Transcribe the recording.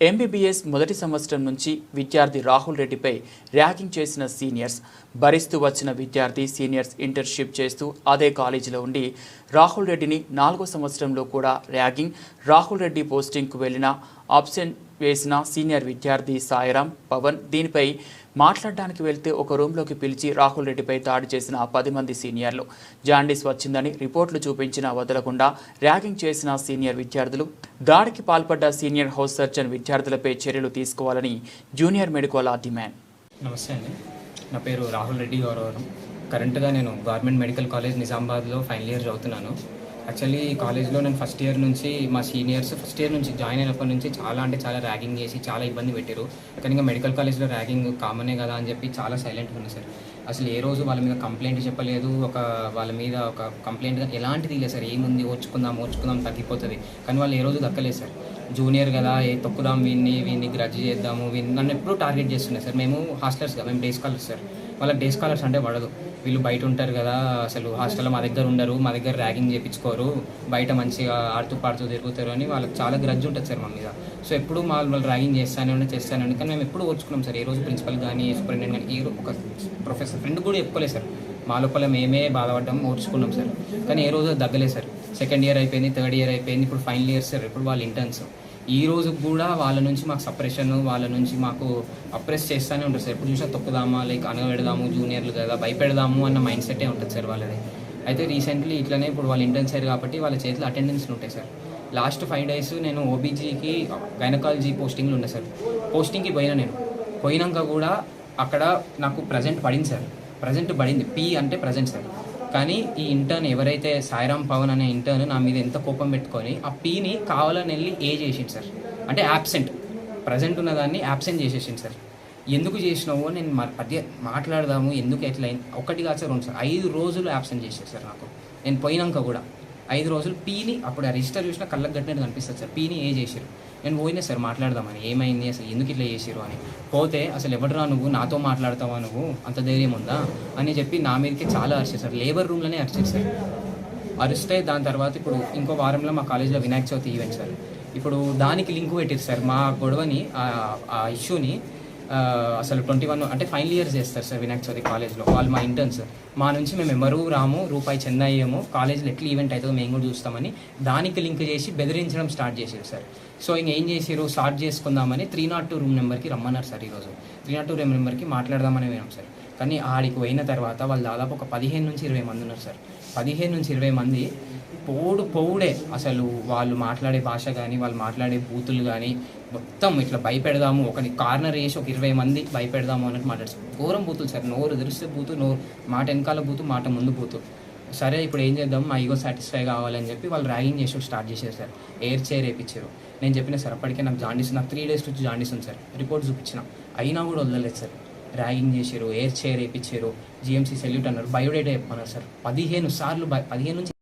MBBS మొదటి సంవత్సరం నుంచి విద్యార్థి రాహుల్ రెడ్డిపై ర్యాగింగ్ చేసిన సీనియర్స్ భరిస్తూ వచ్చిన విద్యార్థి సీనియర్స్ ఇంటర్న్షిప్ చేస్తూ అదే కాలేజీలో ఉండి రాహుల్ రెడ్డిని నాలుగో సంవత్సరంలో కూడా ర్యాగింగ్ రాహుల్ రెడ్డి పోస్టింగ్కు వెళ్ళిన ఆప్షన్ వేసిన సీనియర్ విద్యార్థి సాయిరాం పవన్ దీనిపై మాట్లాడడానికి వెళ్తే ఒక రూమ్లోకి పిలిచి రాహుల్ రెడ్డిపై దాడి చేసిన పది మంది సీనియర్లు. జాండీస్ వచ్చిందని రిపోర్టులు చూపించినా వదలకుండా ర్యాగింగ్ చేసిన సీనియర్ విద్యార్థులు దాడికి పాల్పడ్డ సీనియర్ హౌస్ సర్జన్ విద్యార్థులపై చర్యలు తీసుకోవాలని జూనియర్ మెడికోలా డిమాండ్. నమస్తే అండి. నా పేరు రాహుల్ రెడ్డి గౌరవరం కరెంట్గా నేను గవర్నమెంట్ మెడికల్ కాలేజ్ నిజామాబాద్లో ఫైనల్ ఇయర్ చదువుతున్నాను. యాక్చువల్లీ కాలేజ్లో నేను ఫస్ట్ ఇయర్ నుంచి మా సీనియర్స్ ఫస్ట్ ఇయర్ నుంచి జాయిన్ అయినప్పటి నుంచి చాలా అంటే చాలా ర్యాగింగ్ చేసి చాలా ఇబ్బంది పెట్టారు. కానీ ఇంకా మెడికల్ కాలేజ్లో ర్యాగింగ్ కామనే కదా అని చెప్పి చాలా సైలెంట్గా ఉంది సార్. అసలు ఏ రోజు వాళ్ళ మీద కంప్లైంట్ చెప్పలేదు. ఒక వాళ్ళ మీద ఒక కంప్లైంట్ ఎలాంటిది లేదు సార్. ఏముంది? ఓర్చుకుందాం ఓర్చుకుందాం తగ్గిపోతుంది. కానీ వాళ్ళు ఏ రోజు దక్కలేదు సార్. జూనియర్ కదా ఏ తొక్కుదాం వీన్ని వీన్ని గ్రడ్జ్ చేద్దాము వీన్ని నన్ను ఎప్పుడూ టార్గెట్ చేస్తున్నాయి సార్. మేము హాస్టలర్స్ కదా మేము డే స్కాలర్స్ సార్. వాళ్ళకి డే స్కాలర్స్ అంటే పడదు. వీళ్ళు బయట ఉంటారు కదా అసలు హాస్టల్లో మా దగ్గర ఉండరు మా దగ్గర ర్యాగింగ్ చేయించుకోరు బయట మంచిగా ఆడుతూ పాడుతూ తిరుగుతారు అని వాళ్ళకి చాలా గ్రడ్జ్ ఉంటుంది సార్ మా మీద. సో ఎప్పుడు మా వాళ్ళు ర్యాగింగ్ చేస్తానే ఉండి చేస్తానే ఉండి కానీ మేము ఎప్పుడు ఓర్చుకున్నాం సార్. ఏ రోజు ప్రిన్సిపల్ కానీ సూపరింటెండెంట్ కానీ ఏ ఒక ప్రొఫెసర్ ఫ్రెండ్ కూడా చెప్పుకోలేదు సార్. మా లోపల మేమే బాధపడ్డాం ఓర్చుకున్నాం సార్. కానీ ఏ రోజు దగ్గలేదు సార్. సెకండ్ ఇయర్ అయిపోయింది థర్డ్ ఇయర్ అయిపోయింది ఇప్పుడు ఫైనల్ ఇయర్ సార్. ఇప్పుడు వాళ్ళు ఇంటర్న్స్ ఈ రోజు కూడా వాళ్ళ నుంచి మాకు సపరేషన్ వాళ్ళ నుంచి మాకు అప్రెస్ చేస్తూనే ఉంటుంది సార్. ఎప్పుడు చూసినా తొక్కుదామా లైక్ అనగబెడదాము జూనియర్లు కదా భయపెడదాము అన్న మైండ్ సెటే ఉంటుంది సార్ వాళ్ళది. అయితే రీసెంట్లీ ఇట్లనే ఇప్పుడు వాళ్ళు ఇంటర్న్స్ అయ్యారు కాబట్టి వాళ్ళ చేతిలో అటెండెన్స్లు ఉంటాయి సార్. లాస్ట్ ఫైవ్ డేస్ నేను ఓబీజీకి గైనకాలజీ పోస్టింగ్లు ఉండే సార్. పోస్టింగ్కి పోయినా నేను. పోయినాక కూడా అక్కడ నాకు ప్రజెంట్ పడింది సార్. ప్రజెంట్ పడింది. పీ అంటే ప్రజెంట్ సార్. కానీ ఈ ఇంటర్న్ ఎవరైతే సాయిరామ్ పవన్ అనే ఇంటర్న్ నా మీద ఎంత కోపం పెట్టుకొని ఆ పీని కావాలని వెళ్ళి ఏ చేసింది సార్. అంటే యాబ్సెంట్ ప్రజెంట్ ఉన్న దాన్ని యాబ్సెంట్ చేసేసింది సార్. ఎందుకు చేసినావో? నేను మధ్య అదే మాట్లాడదాము ఎందుకు ఎట్లయింది ఒకటి కాదు సార్ రెండు సార్ ఐదు రోజులు యాబ్సెంట్ చేశారు సార్ నాకు. నేను పోయినాక కూడా. ఐదు రోజులు పీని అప్పుడు ఆ రిజిస్టర్ చూసినా కళ్ళకు కట్టినట్టు కనిపిస్తుంది సార్. పీని ఏ చేశారు నేను పోయినా సార్ మాట్లాడదామని. ఏమైంది అసలు? ఎందుకు ఇట్లా చేసిరు అని. పోతే అసలు ఎవడరా నువ్వు? నాతో మాట్లాడతావా నువ్వు? అంత ధైర్యం ఉందా? అని చెప్పి నా మీదకి చాలా అరిచారు సార్. లేబర్ రూమ్లోనే అరిచారు సార్. అరిస్తే దాని తర్వాత ఇప్పుడు ఇంకో వారంలో మా కాలేజ్లో వినాయక చవితి ఈవెంట్ సార్. ఇప్పుడు దానికి లింక్ పెట్టారు సార్ మా గొడవని ఆ- ఇష్యూని అసలు ట్వంటీ వన్ అంటే ఫైనల్ ఇయర్స్ చేస్తారు సార్ వినాయక చవితి కాలేజ్లో. వాళ్ళు మా ఇంటర్న్స్ మా నుంచి మేము ఎవరు రాము రూపాయి చెందాయేమో కాలేజ్లో ఎట్లా ఈవెంట్ అవుతుందో మేము కూడా చూస్తామని దానికి లింక్ చేసి బెదిరించడం స్టార్ట్ చేశారు సార్. సో ఇంక ఏం చేసారు స్టార్ట్ చేసుకుందామని త్రీ నాట్ టూ రూమ్ నెంబర్కి రమ్మన్నారు సార్ ఈరోజు. త్రీ నాట్ టూ రూమ్ నెంబర్కి మాట్లాడదామని విన్నాం సార్. కానీ ఆడికి పోయిన తర్వాత వాళ్ళు దాదాపు ఒక పదిహేను నుంచి ఇరవై మంది ఉన్నారు సార్. పదిహేను నుంచి ఇరవై మంది పోడు పోవుడే అసలు వాళ్ళు మాట్లాడే భాష కానీ వాళ్ళు మాట్లాడే బూతులు కానీ మొత్తం ఇట్లా భయపెడదాము ఒకని కార్నర్ వేసి ఒక ఇరవై మంది భయపెడదాము అన్నట్టు మాట్లాడుతారు ఘోరం బూతులు సార్. నోరు తెరిస్తే బూతు నోరు మాట వెనకాల బూతు మాట ముందు బూతు. సరే ఇప్పుడు ఏం చేద్దాం? మా ఈగో సాటిస్ఫై కావాలని చెప్పి వాళ్ళు ర్యాగింగ్ చేసి స్టార్ట్ చేశారు సార్. ఎయిర్ చైర్ వేయించారు నేను చెప్పిన సార్ అప్పటికే నాకు జాండీస్ నాకు త్రీ డేస్ నుంచి జాండీస్ ఉంది సార్. రిపోర్ట్ చూపించిన. అయినా కూడా వదలలేదు సార్. ర్యాగింగ్ చేశారు ఎయిర్ చైర్ వేయించారు జిఎంసీ సెల్యూట్ అన్నారు బయోడేటా చెప్పన్నారు సార్. పదిహేను సార్లు పదిహేను నుంచి